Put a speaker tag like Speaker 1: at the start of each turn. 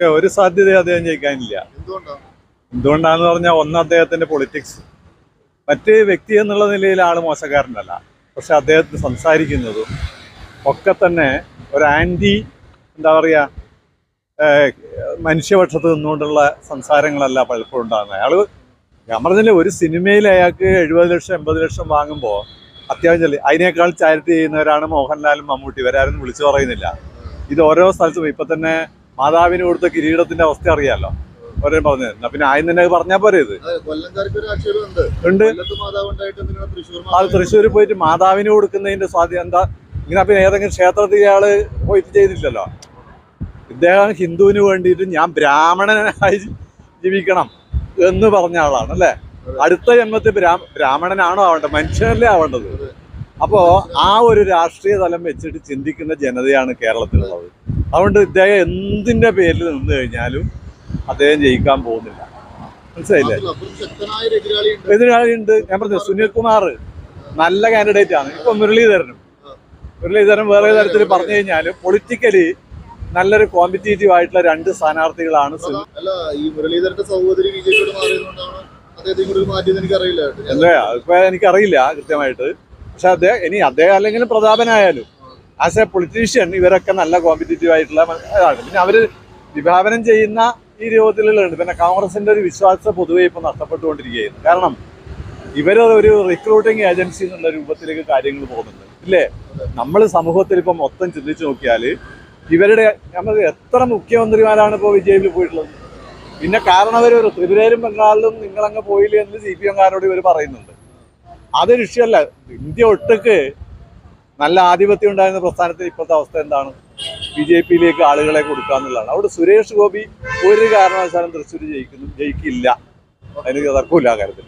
Speaker 1: ഒരു സാധ്യത അദ്ദേഹം ജയിക്കാനില്ല. എന്തുകൊണ്ടാന്ന് പറഞ്ഞാൽ ഒന്ന് അദ്ദേഹത്തിന്റെ പൊളിറ്റിക്സ് മറ്റ് വ്യക്തി എന്നുള്ള നിലയിൽ ആൾ മോശക്കാരനല്ല. പക്ഷെ അദ്ദേഹത്തിന് സംസാരിക്കുന്നതും ഒക്കെ തന്നെ ഒരു ആന്റി എന്താ പറയാ മനുഷ്യപക്ഷത്ത് നിന്നുകൊണ്ടുള്ള സംസാരങ്ങളല്ല പലപ്പോഴും ഉണ്ടാകുന്നത്. അയാൾ ഞാൻ പറഞ്ഞില്ലേ ഒരു സിനിമയിൽ അയാൾക്ക് എഴുപത് ലക്ഷം എൺപത് ലക്ഷം വാങ്ങുമ്പോൾ അത്യാവശ്യം അതിനേക്കാൾ ചാരിറ്റി ചെയ്യുന്നവരാണ് മോഹൻലാലും മമ്മൂട്ടി. ഇവരാരും വിളിച്ചു പറയുന്നില്ല. ഇത് ഓരോ സ്ഥലത്തും ഇപ്പൊ തന്നെ മാതാവിന് കൊടുത്ത കിരീടത്തിന്റെ അവസ്ഥ അറിയാലോ? ഓരോ പറഞ്ഞത് എന്നാ പിന്നെ ആയി തന്നെ പറഞ്ഞാ പോരെ ഇത്?
Speaker 2: ഉണ്ട്.
Speaker 1: അത് തൃശ്ശൂർ പോയിട്ട് മാതാവിന് കൊടുക്കുന്നതിന്റെ സ്വാധീനം എന്താ? ഇങ്ങനെ പിന്നെ ഏതെങ്കിലും ക്ഷേത്രത്തിൽ ഇയാൾ പോയിട്ട് ചെയ്തില്ലല്ലോ ഇദ്ദേഹം ഹിന്ദുവിന് വേണ്ടിയിട്ട് ഞാൻ ബ്രാഹ്മണനായി ജീവിക്കണം എന്ന് പറഞ്ഞ ആളാണ് അല്ലേ? അടുത്ത ജന്മത്തിൽ ബ്രാഹ്മണനാണോ ആവേണ്ടത്? മനുഷ്യനല്ലേ ആവേണ്ടത്? അപ്പോ ആ ഒരു രാഷ്ട്രീയ തലം വെച്ചിട്ട് ചിന്തിക്കുന്ന ജനതയാണ് കേരളത്തിലുള്ളത്. അതുകൊണ്ട് ഇദ്ദേഹം എന്തിന്റെ പേരിൽ നിന്ന് കഴിഞ്ഞാലും അദ്ദേഹം ജയിക്കാൻ പോകുന്നില്ല. മനസ്സിലായില്ലേ?
Speaker 2: എതിരാളി ഉണ്ട്.
Speaker 1: എതിരാളിയുണ്ട് ഞാൻ പറഞ്ഞു സുനിൽ കുമാർ നല്ല കാൻഡിഡേറ്റ് ആണ്. ഇപ്പൊ മുരളീധരനും. മുരളീധരൻ വേറെ തരത്തിൽ പറഞ്ഞു കഴിഞ്ഞാൽ പൊളിറ്റിക്കലി നല്ലൊരു കോമ്പറ്റേറ്റീവ് ആയിട്ടുള്ള രണ്ട് സ്ഥാനാർത്ഥികളാണ്
Speaker 2: ഈ മുരളീധരന്റെ സഹോദരി എനിക്കറിയില്ല
Speaker 1: അതിപ്പോ എനിക്കറിയില്ല കൃത്യമായിട്ട്. പക്ഷെ അദ്ദേഹം ഇനി അദ്ദേഹം അല്ലെങ്കിൽ പ്രതാപനായാലും ആസ് എ പൊളിറ്റീഷ്യൻ ഇവരൊക്കെ നല്ല കോമ്പറ്റീറ്റീവ് ആയിട്ടുള്ള ഇതാണ് പിന്നെ അവർ വിഭാവനം ചെയ്യുന്ന ഈ രൂപത്തിലുള്ളതുണ്ട്. പിന്നെ കോൺഗ്രസിന്റെ ഒരു വിശ്വാസം പൊതുവെ ഇപ്പോൾ നഷ്ടപ്പെട്ടുകൊണ്ടിരിക്കുകയായിരുന്നു. കാരണം ഇവർ ഒരു റിക്രൂട്ടിംഗ് ഏജൻസി എന്നുള്ള രൂപത്തിലേക്ക് കാര്യങ്ങൾ പോകുന്നുണ്ട്. ഇല്ലേ? നമ്മൾ സമൂഹത്തിൽ ഇപ്പം മൊത്തം ചിന്തിച്ചു നോക്കിയാൽ ഇവരുടെ നമ്മൾ എത്ര മുഖ്യമന്ത്രിമാരാണ് ഇപ്പോൾ വിജയിപ്പിൽ പോയിട്ടുള്ളത്? പിന്നെ കാരണം അവർ ഒരു ത്രിപുരയിലും ബംഗാളിലും നിങ്ങളങ്ങ് പോയില്ലേ എന്ന് സി പി എംകാരോട് ഇവർ പറയുന്നുണ്ട്. അതൊരു വിഷയമല്ല ഇന്ത്യ ഒട്ടുക്ക് നല്ല ആധിപത്യം ഉണ്ടായിരുന്ന പ്രസ്ഥാനത്തിന് ഇപ്പോഴത്തെ അവസ്ഥ എന്താണ്? ബി ജെ പിയിലേക്ക് ആളുകളെ കൊടുക്കുക എന്നുള്ളതാണ്. അവിടെ സുരേഷ് ഗോപി ഒരു കാരണവശാലും തൃശ്ശൂർ ജയിക്കുന്നു ജയിക്കില്ല. അതിന് തർക്കമില്ല ആ കാര്യത്തിൽ.